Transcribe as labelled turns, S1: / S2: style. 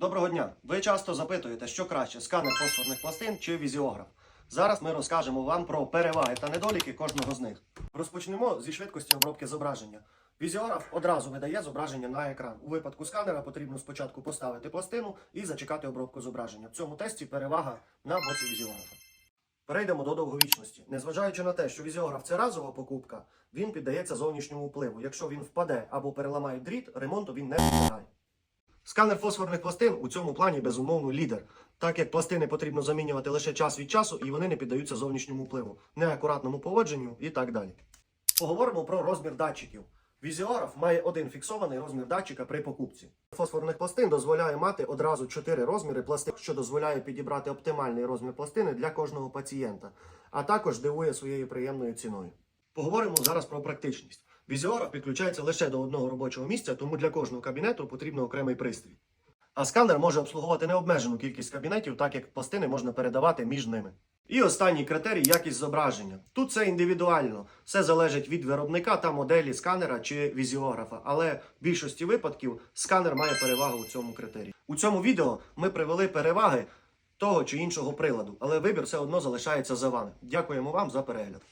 S1: Доброго дня! Ви часто запитуєте, що краще сканер фосфорних пластин чи візіограф. Зараз ми розкажемо вам про переваги та недоліки кожного з них. Розпочнемо зі швидкості обробки зображення. Візіограф одразу видає зображення на екран. У випадку сканера потрібно спочатку поставити пластину і зачекати обробку зображення. В цьому тесті перевага на боці візіографа. Перейдемо до довговічності. Незважаючи на те, що візіограф це разова покупка, він піддається зовнішньому впливу. Якщо він впаде або переламає дріт, ремонту він не підлягає. Сканер фосфорних пластин у цьому плані безумовно лідер, так як пластини потрібно замінювати лише час від часу і вони не піддаються зовнішньому впливу, неакуратному поводженню і так далі. Поговоримо про розмір датчиків. Візіограф має один фіксований розмір датчика при покупці. Фосфорних пластин дозволяє мати одразу 4 розміри пластин, що дозволяє підібрати оптимальний розмір пластини для кожного пацієнта, а також дивує своєю приємною ціною. Поговоримо зараз про практичність. Візіограф підключається лише до одного робочого місця, тому для кожного кабінету потрібно окремий пристрій. А сканер може обслуговувати необмежену кількість кабінетів, так як пластини можна передавати між ними. І останній критерій якість зображення. Тут це індивідуально, все залежить від виробника та моделі сканера чи візіографа, але в більшості випадків сканер має перевагу у цьому критерії. У цьому відео ми привели переваги того чи іншого приладу, але вибір все одно залишається за вами. Дякуємо вам за перегляд.